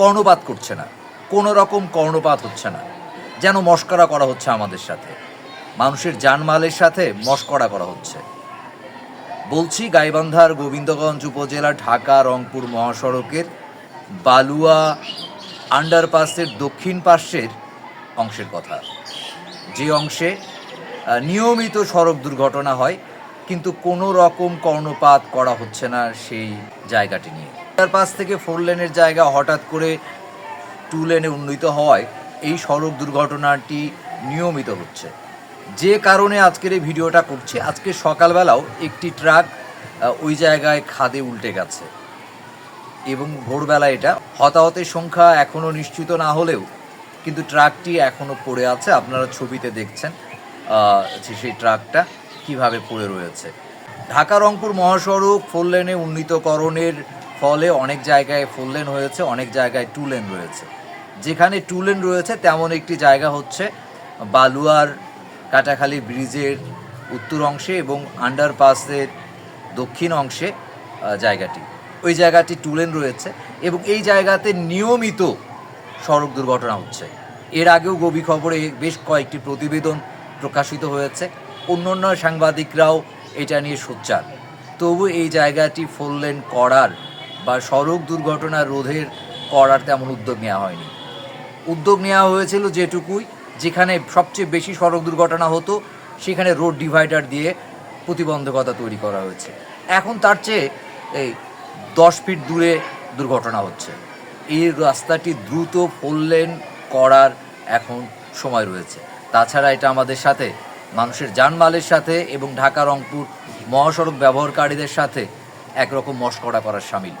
কর্ণপাত করছে না। কোনো রকম কর্ণপাত হচ্ছে না। যেন মস্করা করা হচ্ছে আমাদের সাথে। মানুষের জানমালের সাথে মস্করা করা হচ্ছে। বলছি, গাইবান্ধার গোবিন্দগঞ্জ উপজেলা ঢাকা রংপুর মহাসড়কের বালুয়া আন্ডারপাসের দক্ষিণ পার্শ্বের অংশের কথা। যে অংশে নিয়মিত সড়ক দুর্ঘটনা হয় কিন্তু কোনো রকম কর্ণপাত করা হচ্ছে না সেই জায়গাটি নিয়ে। তার পাশ থেকে ফোর লেনের জায়গা হঠাৎ করে টু লেনে উন্নীত হওয়ায় এই সড়ক দুর্ঘটনাটি নিয়মিত হচ্ছে। যে কারণে আজকের এই ভিডিওটা করছি, আজকে সকালবেলাও একটি ট্রাক ওই জায়গায় খাদে উল্টে গেছে। এবং ভোরবেলা এটা, হতাহতের সংখ্যা এখনও নিশ্চিত না হলেও কিন্তু ট্রাকটি এখনও পড়ে আছে, আপনারা ছবিতে দেখছেন সেই ট্রাকটা। কীভাবে পড়ে রয়েছে। ঢাকা রংপুর মহাসড়ক ফোর লেনে উন্নীতকরণের ফলে অনেক জায়গায় ফোর লেন হয়েছে, অনেক জায়গায় টু লেন রয়েছে। যেখানে টু লেন রয়েছে, তেমন একটি জায়গা হচ্ছে বালুয়ার, কাটাখালী ব্রিজের উত্তর অংশে এবং আন্ডারপাসের দক্ষিণ অংশে জায়গাটি। ওই জায়গাটি টু লেন রয়েছে এবং এই জায়গাতে নিয়মিত সড়ক দুর্ঘটনা হচ্ছে। এর আগেও গভীর খবরে বেশ কয়েকটি প্রতিবেদন প্রকাশিত হয়েছে। অন্যান্য সাংবাদিকরাও এটা নিয়ে সোচ্চার। তবু এই জায়গাটি ফোর লেন করার বা সড়ক দুর্ঘটনা রোধের করার তেমন উদ্যোগ নেওয়া হয়নি। উদ্যোগ নেওয়া হয়েছিল যেটুকুই, যেখানে সবচেয়ে বেশি সড়ক দুর্ঘটনা হতো, সেখানে রোড ডিভাইডার দিয়ে প্রতিবন্ধকতা তৈরি করা হয়েছে। এখন তার চেয়ে এই দশ ফিট দূরে দুর্ঘটনা হচ্ছে। এই রাস্তাটি দ্রুত ফোরলেন করার এখন সময় রয়েছে। তাছাড়া এটা আমাদের সাথে মানুষের যানমালের সাথে এবং ঢাকা রংপুর মহাসড়ক ব্যবহারকারীদের সাথে একরকম মস্করা করার সামিল।